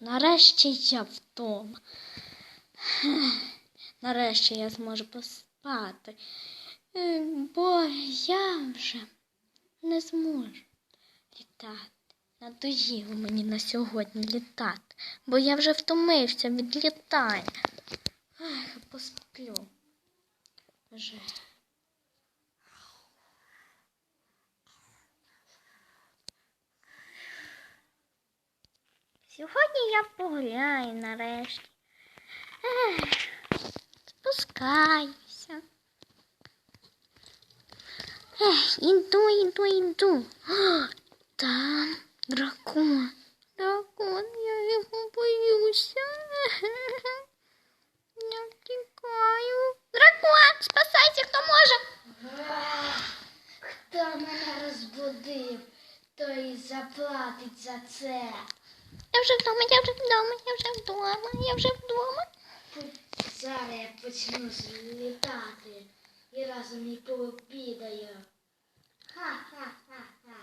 Нарешті я вдома. Нарешті я зможу поспати. Е, Бо я вже не зможу літати. Надоїло мені на сьогодні літати, бо я вже втомився від літання. Ах, посплю. Вже. Сьогодні я погуляю нарешті. Ех, спускаюся. Ех, іду, іду, іду. О, там дракон. Дракон, я його боюся. Я втікаю. Дракон, спасайся, хто може. Хто мене розбудив, той і заплатить за це. Я вже вдома, я вже вдома, я вже вдома, я вже вдома. Зараз я почну літати і разом їх пообідаю. Ха-ха-ха-ха.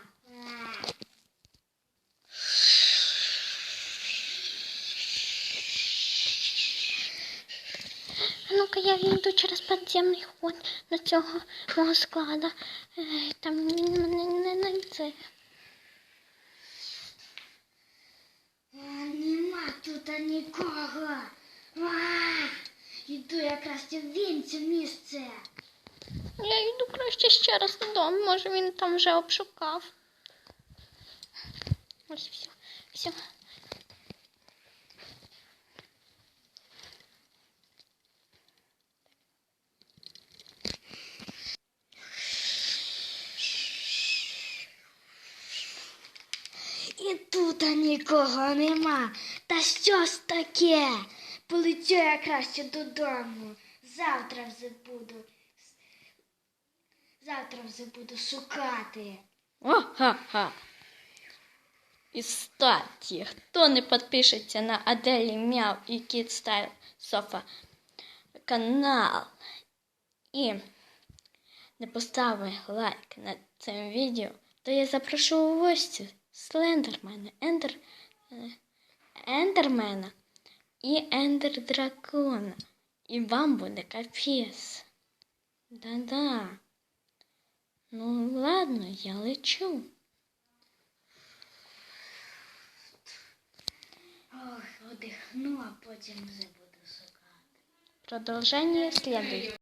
Ну-ка, я йду через підземний ход до цього мого складу. Е, Там мене не знайде. Е, Нема тут нікого. А, Іду якраз в інше місце. Я йду краще ще раз додому, може він там вже обшукав. Ось все, все. І тут нікого нема. Та що ж таке? Полетю я краще додому. Завтра вже буду. Завтра вже буду шукати. О-ха-ха. І статі, хто не підпишеться на Аделі Мяу і Кіт Стайл Софа канал і не поставив лайк на цим відео, то я запрошу у гості Слендермена, Ендер, е, Ендермена і Ендер Дракона. І вам буде капець. Да-да. Ну, ладно, я лечу. Ох, одихну, а потім вже буду шукати. Продолжение следует.